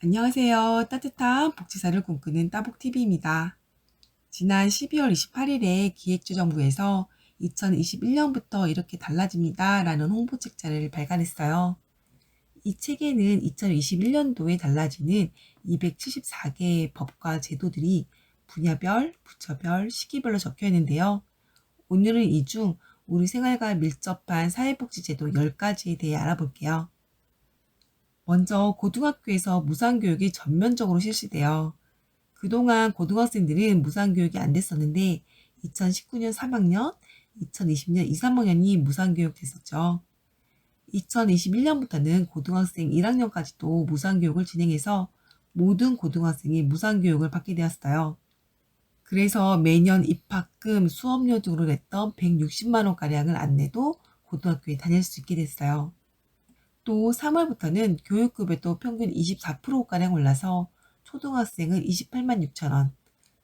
안녕하세요. 따뜻한 복지사를 꿈꾸는 따복TV입니다. 지난 12월 28일에 기획조정부에서 2021년부터 이렇게 달라집니다. 라는 홍보 책 자를 발간했어요. 이 책에는 2021년도에 달라지는 274개의 법과 제도들이 분야별, 부처별, 시기별로 적혀 있는데요. 오늘은 이 중 우리 생활과 밀접한 사회복지제도 10가지에 대해 알아볼게요. 먼저 고등학교에서 무상교육이 전면적으로 실시돼요. 그동안 고등학생들은 무상교육이 안 됐었는데 2019년 3학년, 2020년 2, 3학년이 무상교육 됐었죠. 2021년부터는 고등학생 1학년까지도 무상교육을 진행해서 모든 고등학생이 무상교육을 받게 되었어요. 그래서 매년 입학금, 수업료 등으로 냈던 160만원가량을 안 내도 고등학교에 다닐 수 있게 됐어요. 또 3월부터는 교육급여도 평균 24%가량 올라서 초등학생은 28만 6천 원,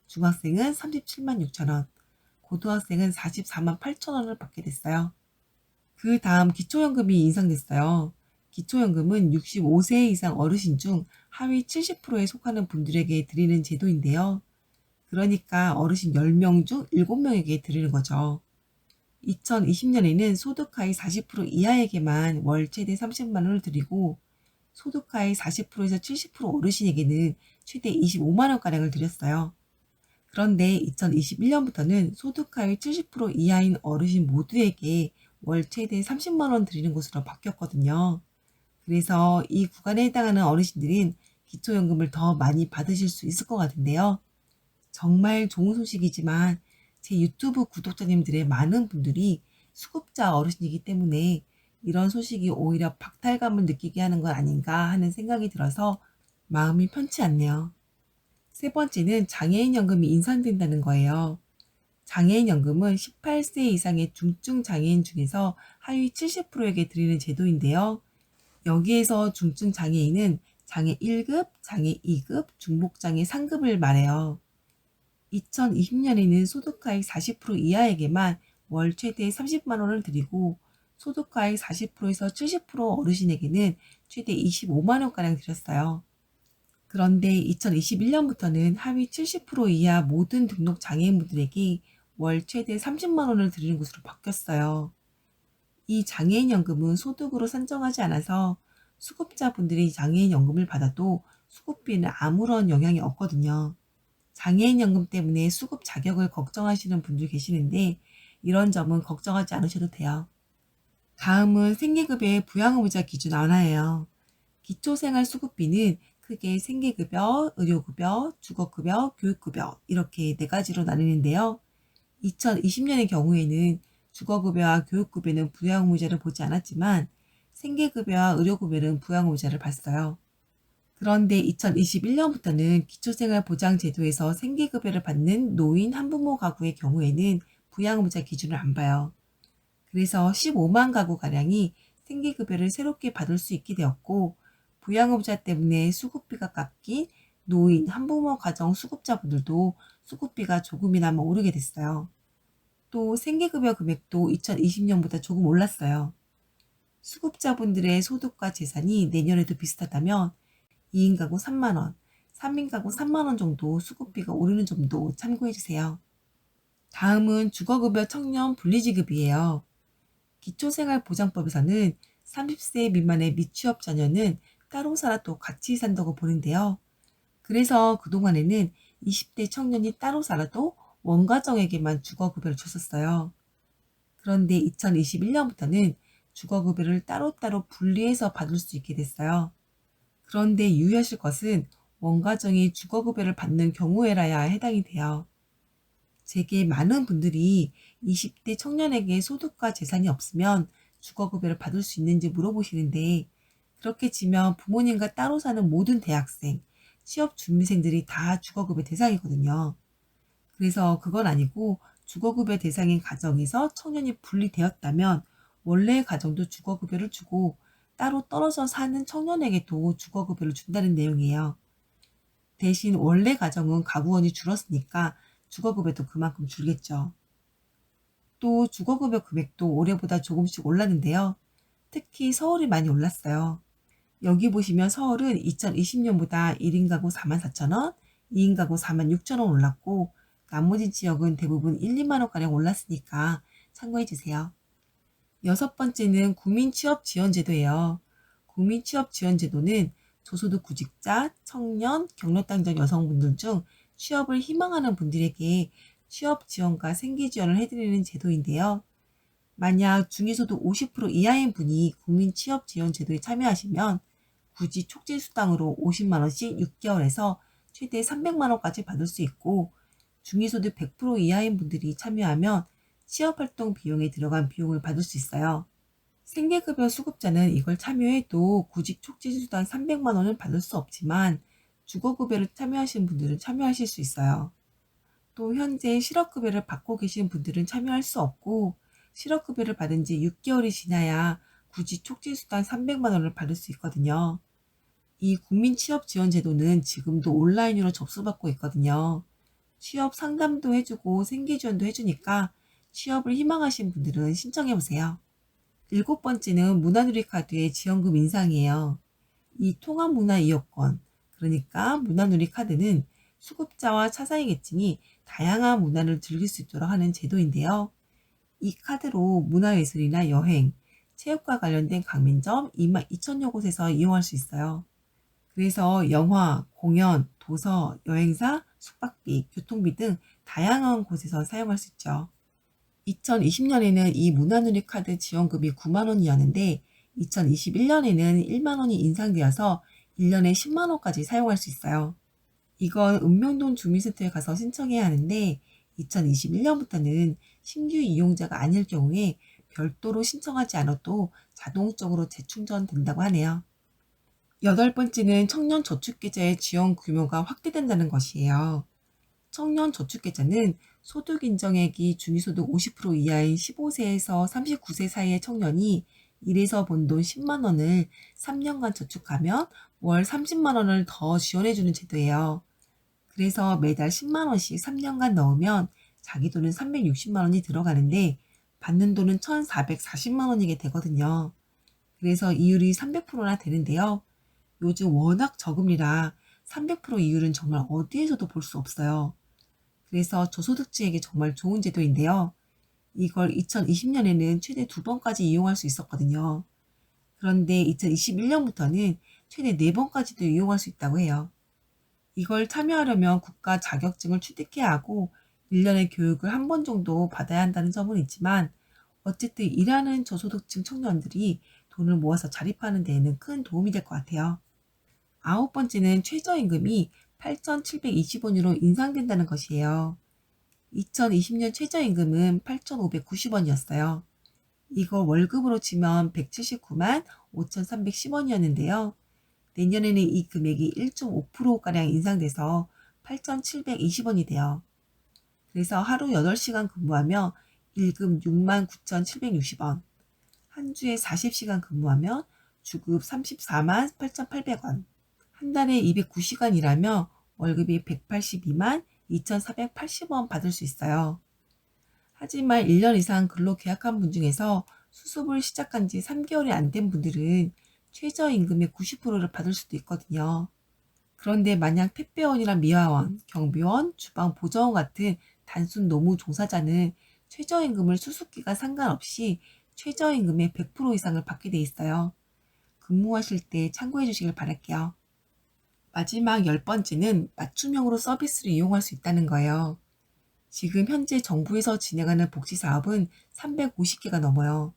중학생은 37만 6천 원, 고등학생은 44만 8천 원을 받게 됐어요. 그 다음 기초연금이 인상됐어요. 기초연금은 65세 이상 어르신 중 하위 70%에 속하는 분들에게 드리는 제도인데요. 그러니까 어르신 10명 중 7명에게 드리는 거죠. 2020년에는 소득하위 40% 이하에게만 월 최대 30만 원을 드리고 소득하위 40%에서 70% 어르신에게는 최대 25만 원가량을 드렸어요. 그런데 2021년부터는 소득하위 70% 이하인 어르신 모두에게 월 최대 30만 원 드리는 것으로 바뀌었거든요. 그래서 이 구간에 해당하는 어르신들은 기초연금을 더 많이 받으실 수 있을 것 같은데요. 정말 좋은 소식이지만 제 유튜브 구독자님들의 많은 분들이 수급자 어르신이기 때문에 이런 소식이 오히려 박탈감을 느끼게 하는 건 아닌가 하는 생각이 들어서 마음이 편치 않네요. 세 번째는 장애인연금이 인상된다는 거예요. 장애인연금은 18세 이상의 중증 장애인 중에서 하위 70%에게 드리는 제도인데요. 여기에서 중증 장애인은 장애 1급, 장애 2급, 중복장애 3급을 말해요. 2020년에는 소득하위 40% 이하에게만 월 최대 30만 원을 드리고 소득하위 40%에서 70% 어르신에게는 최대 25만 원가량 드렸어요. 그런데 2021년부터는 하위 70% 이하 모든 등록 장애인분들에게 월 최대 30만 원을 드리는 것으로 바뀌었어요. 이 장애인 연금은 소득으로 산정하지 않아서 수급자분들이 장애인 연금을 받아도 수급비에는 아무런 영향이 없거든요. 장애인연금 때문에 수급 자격을 걱정하시는 분들 계시는데 이런 점은 걱정하지 않으셔도 돼요. 다음은 생계급여의 부양의무자 기준 완화예요. 기초생활수급비는 크게 생계급여, 의료급여, 주거급여, 교육급여 이렇게 네 가지로 나뉘는데요. 2020년의 경우에는 주거급여와 교육급여는 부양의무자를 보지 않았지만 생계급여와 의료급여는 부양의무자를 봤어요. 그런데 2021년부터는 기초생활보장제도에서 생계급여를 받는 노인 한부모 가구의 경우에는 부양의무자 기준을 안 봐요. 그래서 15만 가구가량이 생계급여를 새롭게 받을 수 있게 되었고 부양의무자 때문에 수급비가 깎인 노인 한부모 가정 수급자분들도 수급비가 조금이나마 오르게 됐어요. 또 생계급여 금액도 2020년보다 조금 올랐어요. 수급자분들의 소득과 재산이 내년에도 비슷하다면 2인 가구 3만원, 3인 가구 3만원 정도 수급비가 오르는 점도 참고해주세요. 다음은 주거급여 청년 분리지급이에요. 기초생활보장법에서는 30세 미만의 미취업 자녀는 따로 살아도 같이 산다고 보는데요. 그래서 그동안에는 20대 청년이 따로 살아도 원가정에게만 주거급여를 줬었어요. 그런데 2021년부터는 주거급여를 따로따로 분리해서 받을 수 있게 됐어요. 그런데 유의하실 것은 원가정이 주거급여를 받는 경우에라야 해당이 돼요. 제게 많은 분들이 20대 청년에게 소득과 재산이 없으면 주거급여를 받을 수 있는지 물어보시는데 그렇게 치면 부모님과 따로 사는 모든 대학생, 취업 준비생들이 다 주거급여 대상이거든요. 그래서 그건 아니고 주거급여 대상인 가정에서 청년이 분리되었다면 원래 가정도 주거급여를 주고 따로 떨어져 사는 청년에게도 주거급여를 준다는 내용이에요. 대신 원래 가정은 가구원이 줄었으니까 주거급여도 그만큼 줄겠죠. 또 주거급여 금액도 올해보다 조금씩 올랐는데요. 특히 서울이 많이 올랐어요. 여기 보시면 서울은 2020년보다 1인 가구 44,000원, 2인 가구 46,000원 올랐고 나머지 지역은 대부분 1, 2만원가량 올랐으니까 참고해 주세요. 여섯 번째는 국민취업지원제도예요. 국민취업지원제도는 저소득 구직자, 청년, 경로당적 여성분들 중 취업을 희망하는 분들에게 취업 지원과 생계 지원을 해드리는 제도인데요. 만약 중위소득 50% 이하인 분이 국민 취업 지원 제도에 참여하시면 굳이 촉진 수당으로 50만 원씩 6개월에서 최대 300만 원까지 받을 수 있고 중위소득 100% 이하인 분들이 참여하면 취업활동 비용에 들어간 비용을 받을 수 있어요. 생계급여 수급자는 이걸 참여해도 구직 촉진수당 300만 원을 받을 수 없지만 주거급여를 참여하신 분들은 참여하실 수 있어요. 또 현재 실업급여를 받고 계신 분들은 참여할 수 없고 실업급여를 받은 지 6개월이 지나야 굳이 촉진수당 300만 원을 받을 수 있거든요. 이 국민취업지원제도는 지금도 온라인으로 접수받고 있거든요. 취업 상담도 해주고 생계지원도 해주니까 취업을 희망하신 분들은 신청해 보세요. 일곱 번째는 문화누리 카드의 지원금 인상이에요. 이 통합문화 이용권, 그러니까 문화누리 카드는 수급자와 차상위계층이 다양한 문화를 즐길 수 있도록 하는 제도인데요. 이 카드로 문화예술이나 여행, 체육과 관련된 강민점 2만 2천여 곳에서 이용할 수 있어요. 그래서 영화, 공연, 도서, 여행사, 숙박비, 교통비 등 다양한 곳에서 사용할 수 있죠. 2020년에는 이 문화누리 카드 지원금이 9만 원이었는데 2021년에는 1만 원이 인상되어서 1년에 10만 원까지 사용할 수 있어요. 이건 읍명동 주민센터에 가서 신청해야 하는데 2021년부터는 신규 이용자가 아닐 경우에 별도로 신청하지 않아도 자동적으로 재충전된다고 하네요. 여덟 번째는 청년 저축계좌의 지원 규모가 확대된다는 것이에요. 청년 저축계좌는 소득 인정액이 중위소득 50% 이하인 15세에서 39세 사이의 청년이 일해서 번 돈 10만 원을 3년간 저축하면 월 30만 원을 더 지원해 주는 제도예요. 그래서 매달 10만 원씩 3년간 넣으면 자기 돈은 360만 원이 들어가는데 받는 돈은 1,440만 원이게 되거든요. 그래서 이율이 300%나 되는데요. 요즘 워낙 저금리라 300% 이율은 정말 어디에서도 볼 수 없어요. 그래서 저소득층에게 정말 좋은 제도인데요. 이걸 2020년에는 최대 두 번까지 이용할 수 있었거든요. 그런데 2021년부터는 최대 네 번까지도 이용할 수 있다고 해요. 이걸 참여하려면 국가 자격증을 취득해야 하고 1년의 교육을 한 번 정도 받아야 한다는 점은 있지만 어쨌든 일하는 저소득층 청년들이 돈을 모아서 자립하는 데에는 큰 도움이 될 것 같아요. 아홉 번째는 최저임금이 8,720원으로 인상된다는 것이에요. 2020년 최저임금은 8,590원이었어요. 이거 월급으로 치면 179만 5,310원이었는데요. 내년에는 이 금액이 1.5%가량 인상돼서 8,720원이 돼요. 그래서 하루 8시간 근무하며 일금 6만 9,760원, 한 주에 40시간 근무하면 주급 34만 8,800원, 한 달에 209시간 일하며 월급이 182만 2,480원 받을 수 있어요. 하지만 1년 이상 근로 계약한 분 중에서 수습을 시작한 지 3개월이 안 된 분들은 최저임금의 90%를 받을 수도 있거든요. 그런데 만약 택배원이나 미화원, 경비원, 주방 보조원 같은 단순 노무 종사자는 최저임금을 수습기간 상관없이 최저임금의 100% 이상을 받게 돼 있어요. 근무하실 때 참고해 주시길 바랄게요. 마지막 열 번째는 맞춤형으로 서비스를 이용할 수 있다는 거예요. 지금 현재 정부에서 진행하는 복지 사업은 350개가 넘어요.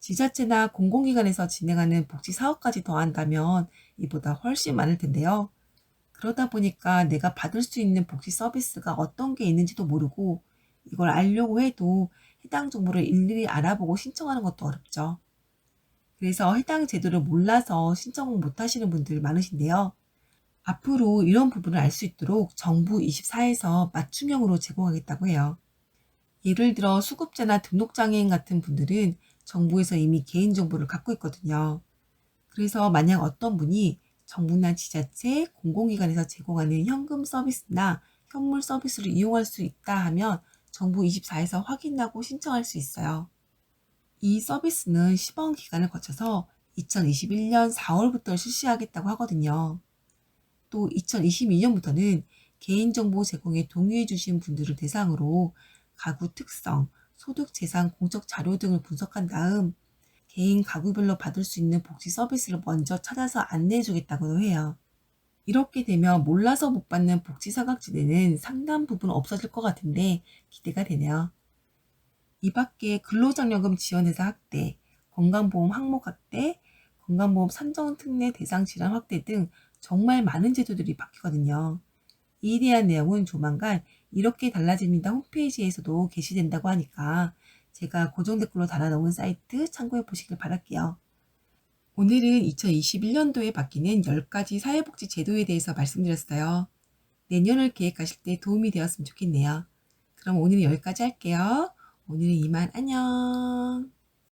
지자체나 공공기관에서 진행하는 복지 사업까지 더한다면 이보다 훨씬 많을 텐데요. 그러다 보니까 내가 받을 수 있는 복지 서비스가 어떤 게 있는지도 모르고 이걸 알려고 해도 해당 정보를 일일이 알아보고 신청하는 것도 어렵죠. 그래서 해당 제도를 몰라서 신청을 못 하시는 분들 많으신데요. 앞으로 이런 부분을 알 수 있도록 정부 24에서 맞춤형으로 제공하겠다고 해요. 예를 들어 수급자나 등록장애인 같은 분들은 정부에서 이미 개인정보를 갖고 있거든요. 그래서 만약 어떤 분이 정부나 지자체, 공공기관에서 제공하는 현금 서비스나 현물 서비스를 이용할 수 있다 하면 정부 24에서 확인하고 신청할 수 있어요. 이 서비스는 시범 기간을 거쳐서 2021년 4월부터 실시하겠다고 하거든요. 또 2022년부터는 개인정보 제공에 동의해 주신 분들을 대상으로 가구 특성, 소득 재산 공적 자료 등을 분석한 다음 개인 가구별로 받을 수 있는 복지 서비스를 먼저 찾아서 안내해 주겠다고 해요. 이렇게 되면 몰라서 못 받는 복지 사각지대는 상당 부분 없어질 것 같은데 기대가 되네요. 이 밖에 근로장려금 지원회사 확대, 건강보험 항목 확대, 건강보험 산정 특례 대상 질환 확대 등 정말 많은 제도들이 바뀌거든요. 이에 대한 내용은 조만간 이렇게 달라집니다 홈페이지에서도 게시된다고 하니까 제가 고정 댓글로 달아놓은 사이트 참고해 보시길 바랄게요. 오늘은 2021년도에 바뀌는 10가지 사회복지 제도에 대해서 말씀드렸어요. 내년을 계획하실 때 도움이 되었으면 좋겠네요. 그럼 오늘은 여기까지 할게요. 오늘은 이만 안녕.